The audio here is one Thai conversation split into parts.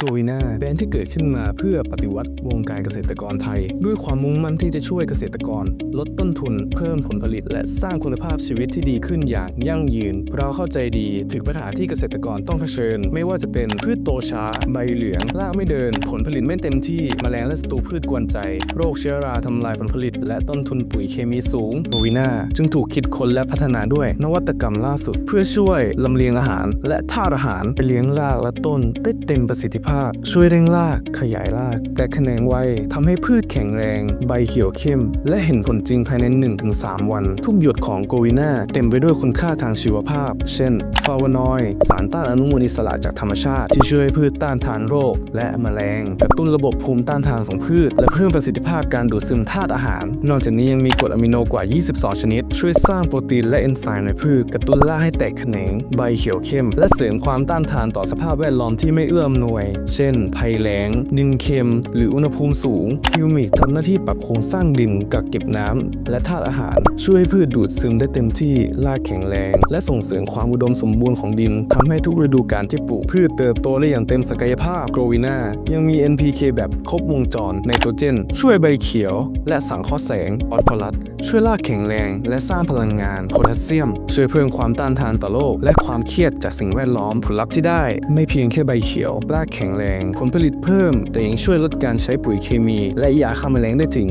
โกวินาแบรนด์ที่เกิดขึ้นมาเพื่อปฏิวัติวงการเกษตรกรไทย ด้วยความมุ่งมั่นที่จะช่วยเกษตรกร ลดต้นทุน เพิ่มผลผลิต และสร้างคุณภาพชีวิตที่ดีขึ้นอย่างยั่งยืน เราเข้าใจดีถึงปัญหาที่เกษตรกรต้องเผชิญ ไม่ว่าจะเป็นพืชโตช้า ใบเหลืองรากไม่เดิน ผลผลิตไม่เต็มที่แมลงและศัตรูพืชกวนใจ โรคเชื้อราทำลายผลผลิต และต้นทุนปุ๋ยเคมีสูงโกวินาจึงถูกคิดค้นและพัฒนาด้วย นวัตกรรมล่าสุด เพื่อช่วยลำเลียงอาหาร และธาตุอาหารไปเลี้ยงรากและต้นได้เต็มประสิทธิภาพช่วยเร่งราก ขยายราก แตกแขนงไวทำให้พืชแข็งแรง ใบเขียวเข้ม และเห็นผลจริงภายใน 1-3 วัน ทุกหยดของโกวิน่าเต็มไปด้วยคุณค่าทางชีวภาพ เช่นฟลาวานอยด์สารต้านอนุมูลอิสระจากธรรมชาติ ที่ช่วยให้พืชต้านทานโรค และแมลง กระตุ้นระบบภูมิต้านทานของพืช และเพิ่มประสิทธิภาพการดูดซึมธาตุอาหาร นอกจากนี้ยังมีกรดอะมิโนกว่า 22 ชนิด ช่วยสร้างโปรตีนและเอนไซม์ในพืช กระตุ้นรากให้แตกแขนง ใบเขียวเข้ม และเสริมความต้านทานต่อสภาพแวดล้อมที่ไม่เอื้ออำนวยเช่น ภัยแล้ง ดินเค็ม หรืออุณหภูมิสูง ฮิวมิกทำหน้าที่ปรับโครงสร้างดินกักเก็บน้ำ และธาตุอาหาร ช่วยให้พืชดูดซึมได้เต็มที่รากแข็งแรง และส่งเสริมความอุดมสมบูรณ์ของดินทำให้ทุกฤดูกาลที่ปลูกพืชเติบโตได้อย่างเต็มศักยภาพโกรวินายังมี NPK แบบครบวงจรไนโตรเจน ช่วยใบเขียว และสังเคราะห์แสงออสฟอรัสช่วยรากแข็งแรง และสร้างพลังงานโพแทสเซียม ช่วยเพิ่มความต้านทานต่อโรคและความเครียดจากสิ่งแวดล้อมผลลัพธ์ที่ได้ ไม่เพียงแค่ใบเขียวรากแข็งแรง ผลผลิตเพิ่ม แต่ยังช่วยลดการใช้ปุ๋ยเคมี และยาฆ่าแมลงได้ถึง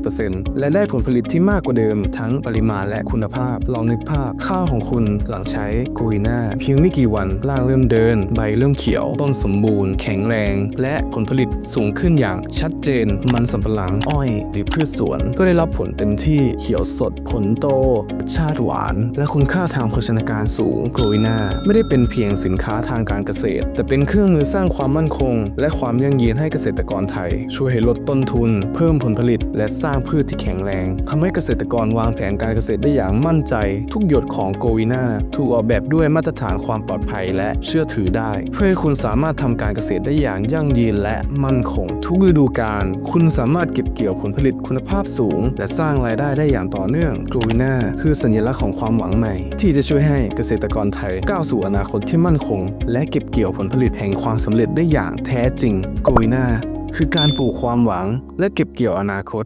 50%และได้ผลผลิตที่มากกว่าเดิม ทั้งปริมาณและคุณภาพ ลองนึกภาพข้าวของคุณหลังใช้กุยนาเพียงไม่กี่วันรากเริ่มเดิน ใบเริ่มเขียว ต้นสมบูรณ์ แข็งแรง และผลผลิตสูงขึ้นอย่างชัดเจน มันสำปะหลังอ้อยหรือพืชสวน ก็ได้รับผลเต็มที่เขียวสดผลโตรสชาติหวาน และคุณค่าทางโภชนาการสูงโกยนาไม่ได้เป็นเพียงสินค้าทางการเกษตร แต่เป็นเครื่องมือสร้างความมั่นคง และความยั่งยืนให้เกษตรกรไทย ช่วยให้ลดต้นทุน เพิ่มผลผลิต และสร้างพืชที่แข็งแรงทำให้เกษตรกรวางแผนการเกษตรได้อย่างมั่นใจ ทุกหยดของโกวินาถูกออกแบบด้วยมาตรฐานความปลอดภัยและเชื่อถือได้ เพื่อให้คุณสามารถทำการเกษตรได้อย่างยั่งยืนและมั่นคง ทุกฤดูกาลคุณสามารถเก็บเกี่ยวผลผลิตคุณภาพสูง และสร้างรายได้ได้อย่างต่อเนื่องโกวินาคือสัญลักษณ์ของความหวังใหม่ ที่จะช่วยให้เกษตรกรไทยก้าวสู่อนาคตที่มั่นคง และเก็บเกี่ยวผลผลิตแห่งความสำเร็จได้อย่างแท้จริงโกยหน้า คือการปลูกความหวังและเก็บเกี่ยวอนาคต